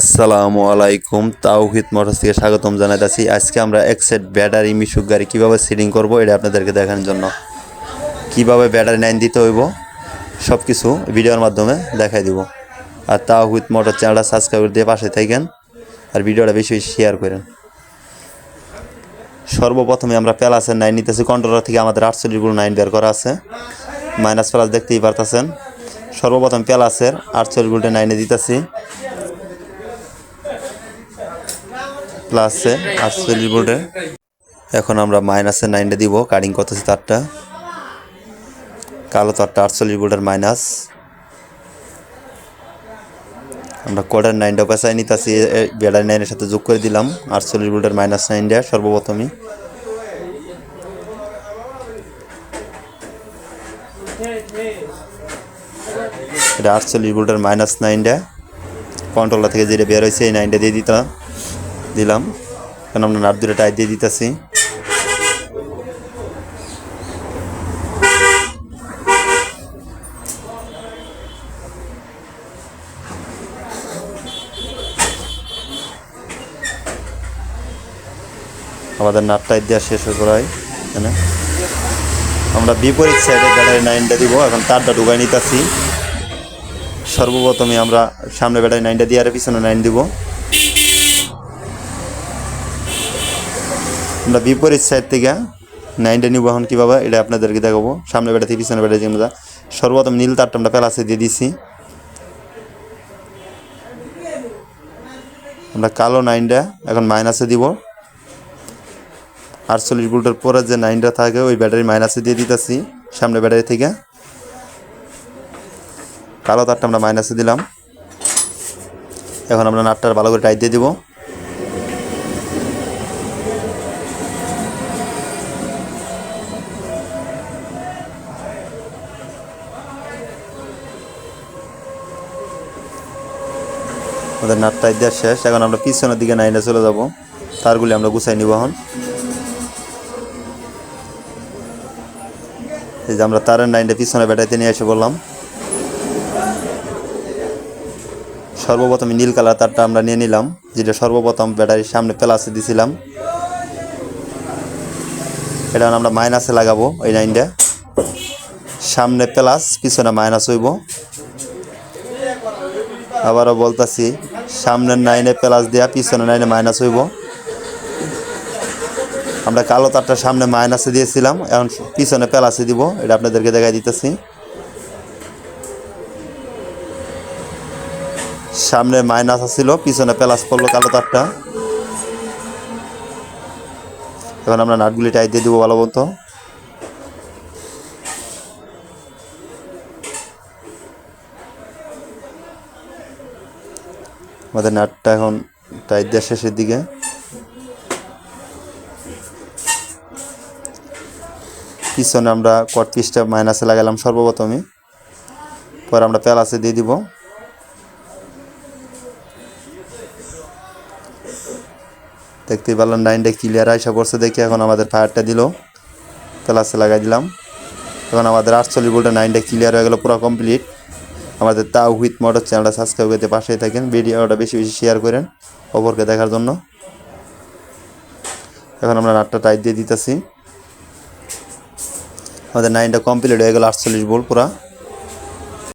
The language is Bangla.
আসসালামু আলাইকুম, তাওহিদ মোটরস থেকে স্বাগতম জানাইতেছি। আজকে আমরা এক সেট ব্যাটারি, মিশুক গাড়ি কীভাবে সেটিং করব এটা আপনাদেরকে দেখানোর জন্য। কীভাবে ব্যাটারি লাইন দিতে হইব সব কিছু ভিডিওর মাধ্যমে দেখাই দিব। আর তাওহিদ মোটর চ্যানেলটা সাবস্ক্রাইব দিয়ে পাশে থাকেন আর ভিডিওটা বেশি শেয়ার করেন। সর্বপ্রথমে আমরা প্যালাসের নাইন নিতেছি কন্ট্রোলার থেকে আমাদের আটচল্লিশগুলো নাইন বের করা আছে। মাইনাস প্লাস দেখতেই পারতেছেন। সর্বপ্রথম প্যালাসের আটচল্লিশ গুলটে নাইনে দিতেছি। প্লাসে আটচল্লিশ ভোল্টের এখন আমরা মাইনাসে নাইনটা দিব কাটিং করতেছি তারটা। কালো তারটা আটচল্লিশ ভোল্টের মাইনাস আমরা কোডার নাইনটা পেঁচাই নিতেছি বেড়ার নাইনের সাথে যোগ করে দিলাম, আটচল্লিশ ভোল্টের মাইনাস নাইন নাইনটা সর্বপ্রথমই। এটা আটচল্লিশ ভোল্টের মাইনাস নাইনটা কন্ট্রোলার থেকে যেটা বের হয়েছে, এই নাইনটা দিয়ে দিতাম। দিলাম। কারণ আমরা নাট দুটো টাইট দিয়ে দিতেছি। আমাদের নাট টাইট দেওয়া শেষ হয়ে পড়ায় এখানে। আমরা বিপরীত সাইডে ব্যাটারি নাইনটা দিব, এখন তারটা ঢুকাই নিতেছি। সর্বপ্রথমে আমরা সামনে ব্যাটারি নাইনটা দিয়ে আর পিছনে নাইন দিব। আমরা বিপরীত সাইড থেকে নাইনটা নিব এখন কীভাবে, এটা আপনাদেরকে দেখাবো। সামনে বেড়া থেকে পিছনে বেড়া যেগুলো সর্বপ্রথম নীল তারটা আমরা প্যালাসে দিয়ে দিছি। আমরা কালো নাইনটা এখন মাইনাসে দিব। আটচল্লিশ ভোল্টের পরে যে নাইনটা থাকে, ওই ব্যাটারি মাইনাসে দিয়ে দিতেছি সামনে ব্যাটারি থেকে। কালো তারটা আমরা মাইনাসে দিলাম। এখন আমরা নাটটা ভালো করে টাইট দিয়ে দিব। আমাদের নাট টাইট দেওয়া শেষ। এখন আমরা পিছনের দিকে নাইনে চলে যাব। তারগুলি আমরা গুছাই নিব এখন। এই যে আমরা তারের নাইনটা পিছনে ব্যাটারিতে নিয়ে এসে বললাম। সর্বপ্রথম নীল কালার তারটা আমরা নিয়ে নিলাম, যেটা সর্বপ্রথম ব্যাটারির সামনে প্লাসে দিছিলাম। এটা আমরা মাইনাসে লাগাবো ওই নাইনটা। সামনে প্লাস, পিছনে মাইনাস হইব। আবারও বলতাছি, সামনের নাইনে প্লাস দেওয়া পিছনে নাইনে মাইনাস হইব। আমরা কালো তারটা সামনে মাইনাসে দিয়েছিলাম, এখন পিছনে প্লাসে দিব, এটা আপনাদেরকে দেখাই দিতেছি। সামনে মাইনাস আসছিল পিছনে প্লাস পড়ল কালো তারটা। এখন আমরা নাটগুলি টাইট দিয়ে দিব ভালো মতো। আমাদের নাটটা এখন টাইট দেওয়ার শেষের দিকে। পিছনে আমরা কট পিসটা মাইনাসে লাগালাম সর্বপ্রথমে। পরে আমরা প্যালাসে দিয়ে দিব। দেখতেই পারলাম নাইনটা ক্লিয়ার আইসা করছে দেখে এখন আমাদের ফায়ারটা দিল। প্যালাসে লাগাই দিলাম। এখন আমাদের আটচল্লিশ ভোল্টের নাইনটা ক্লিয়ার হয়ে গেল পুরো কমপ্লিট আমাদের তাও হুইথ মোটর চ্যানেলটা সাবস্ক্রাইব করতে পাশেই থাকেন, ভিডিওটা বেশি বেশি শেয়ার করেন অপরকে দেখার জন্য। এখন আমরা নাটটা টাইট দিয়ে দিতেছি। আমাদের নাইনটা কমপ্লিট হয়ে গেল আটচল্লিশ বোল পুরা।